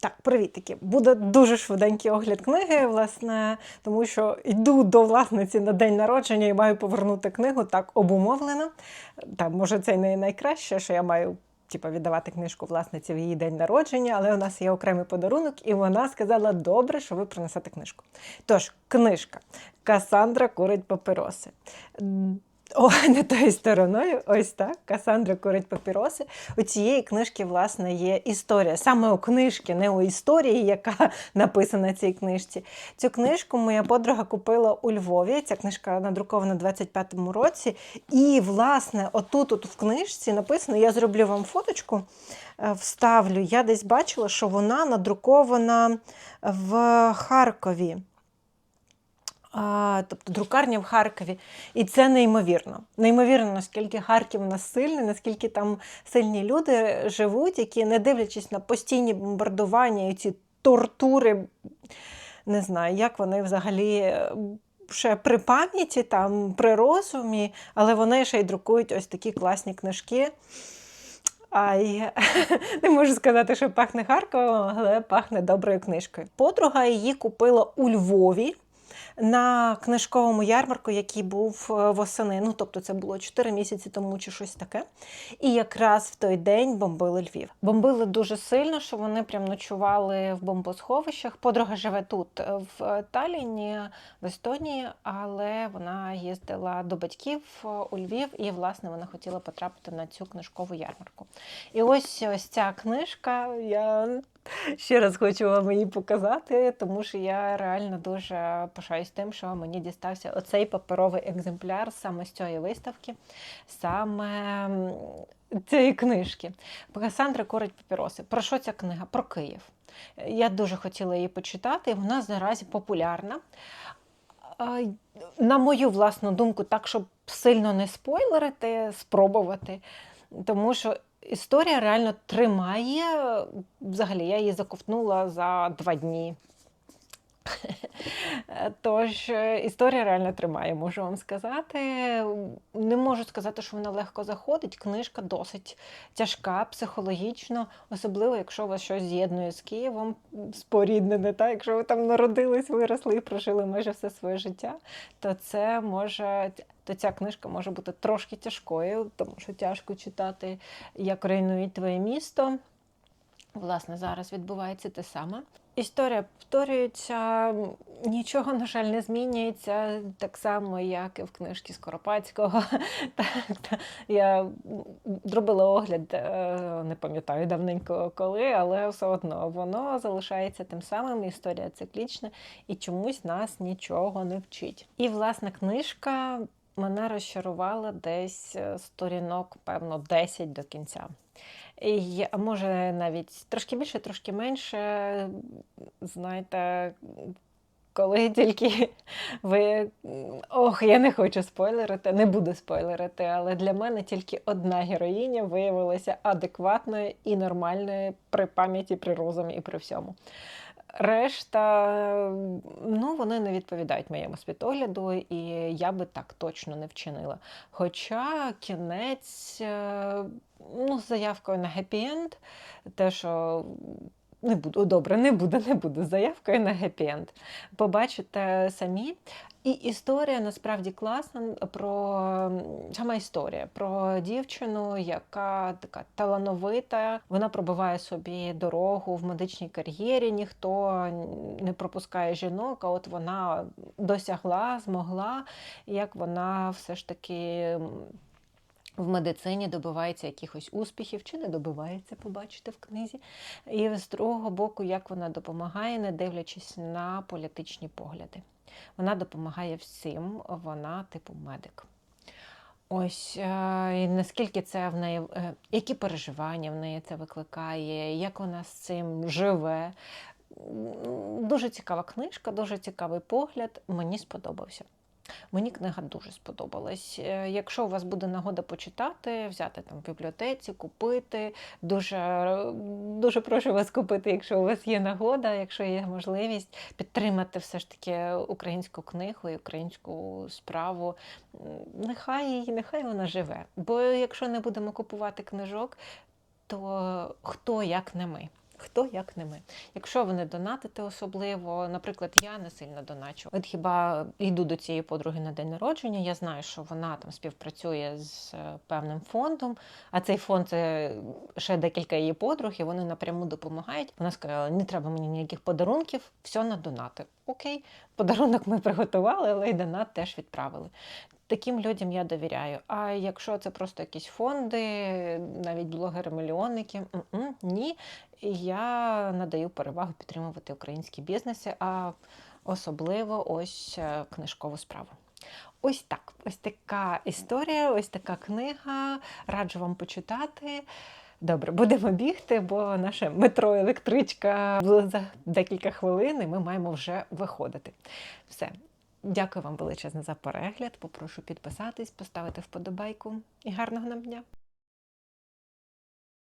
Так, привітики. Буде дуже швиденький огляд книги, власне, тому що йду до власниці на день народження і маю повернути книгу так обумовлено. Та, може, це не найкраще, що я маю типу, віддавати книжку власниці в її день народження, але у нас є окремий подарунок, і вона сказала: добре, що ви принесете книжку. Тож, книжка Касандра курить папіроси. О, не тою стороною, ось так. Касандра курить папіроси. У цієї книжки, власне, є історія. Саме у книжки, не у історії, яка написана в цій книжці. Цю книжку моя подруга купила у Львові. Ця книжка надрукована у 25-му році. І, власне, отут от в книжці написано: я зроблю вам фоточку, е, вставлю. Я десь бачила, що вона надрукована в Харкові. Тобто друкарня в Харкові. І це неймовірно. Неймовірно, наскільки Харків у нас сильний, наскільки там сильні люди живуть, які, не дивлячись на постійні бомбардування і ці тортури, не знаю, як вони взагалі. е, Ще при пам'яті, там, при розумі, але вони ще й друкують ось такі класні книжки. Ай, не можу сказати, що пахне Харковом, але пахне доброю книжкою. Подруга її купила у Львові на книжковому ярмарку, який був е, восени. Ну, тобто, це було 4 місяці тому чи щось таке. І якраз в той день бомбили Львів. Бомбили дуже сильно, що вони прям ночували в бомбосховищах. Подруга живе тут, е, в Талліні, в Естонії, але вона їздила до батьків е, у Львів, і власне вона хотіла потрапити на цю книжкову ярмарку. І ось ось ця книжка. Я ще раз хочу вам її показати, тому що я реально дуже пишаюсь тим, що мені дістався оцей паперовий екземпляр саме з цієї виставки, саме цієї книжки. Касандра корить папіроси. Про що ця книга? Про Київ. Я дуже хотіла її почитати, вона наразі популярна. На мою власну думку, так, щоб сильно не спойлерити, спробувати. Тому що історія реально тримає. Взагалі, я її заковтнула за два дні. Тож е, історія реально тримає, можу вам сказати. Не можу сказати, що вона легко заходить. Книжка досить тяжка, психологічно, особливо, якщо вас щось з'єднує з Києвом, споріднене, та? якщо ви там народились, виросли і прожили майже все своє життя, то це може. То ця книжка може бути трошки тяжкою, тому що тяжко читати, як руйнують твоє місто. Власне, зараз відбувається те саме. Історія повторюється, нічого, на жаль, не змінюється, так само, як і в книжці Скоропадського. Так, та, я зробила огляд, е, не пам'ятаю давненько коли, але все одно воно залишається тим самим, історія циклічна і чомусь нас нічого не вчить. І, власне, книжка мене розчарувала десь е, сторінок, певно, 10 до кінця. І, може навіть трошки більше, трошки менше. Знаєте, коли тільки ви. Ох, я не хочу спойлерити, не буду спойлерити, але для мене тільки одна героїня виявилася адекватною і нормальною при пам'яті, при розумі і при всьому. Решта, ну, вони не відповідають моєму світогляду, і я би так точно не вчинила. Хоча кінець, е, ну, з заявкою на хеппі-енд, те, що не буду, добре, не буду, не буду з заявкою на хеппі-енд. Побачите самі. І історія насправді класна про сама історія про дівчину, яка така талановита. Вона пробиває собі дорогу в медичній кар'єрі. Ніхто не пропускає жінок. А от вона досягла, змогла, як вона все ж таки. В медицині добивається якихось успіхів чи не добивається, побачите в книзі. І з другого боку, як вона допомагає, не дивлячись на політичні погляди. Вона допомагає всім, вона типу медик. Ось е, і наскільки це в неї, е, які переживання в неї це викликає, як вона з цим живе. Дуже цікава книжка, дуже цікавий погляд. Мені сподобався. Мені книга дуже сподобалась. Е, Якщо у вас буде нагода почитати, взяти там в бібліотеці, купити. Дуже, дуже прошу вас купити, якщо у вас є нагода, якщо є можливість, підтримати все ж таки українську книгу і українську справу. Нехай, нехай вона живе. Бо якщо не будемо купувати книжок, то хто як не ми? Хто як не ми. Якщо ви не донатите особливо, наприклад, я не сильно доначу. От хіба йду до цієї подруги на день народження, я знаю, що вона там співпрацює з е, певним фондом, а цей фонд це ще декілька її подруг, і вони напряму допомагають. Вона сказала: не треба мені ніяких подарунків, все на донати. Окей, подарунок ми приготували, але й донат теж відправили. Таким людям я довіряю. А якщо це просто якісь фонди, навіть блогери-мільйонники, ні, я надаю перевагу підтримувати українські бізнеси, а особливо ось е, книжкову справу. Ось так, ось така історія, ось така книга. Раджу вам почитати. Добре, будемо бігти, бо наше метро електричка за декілька хвилин, і ми маємо вже виходити. Все. Дякую вам величезне за перегляд. Попрошу підписатись, поставити вподобайку і гарного нам дня!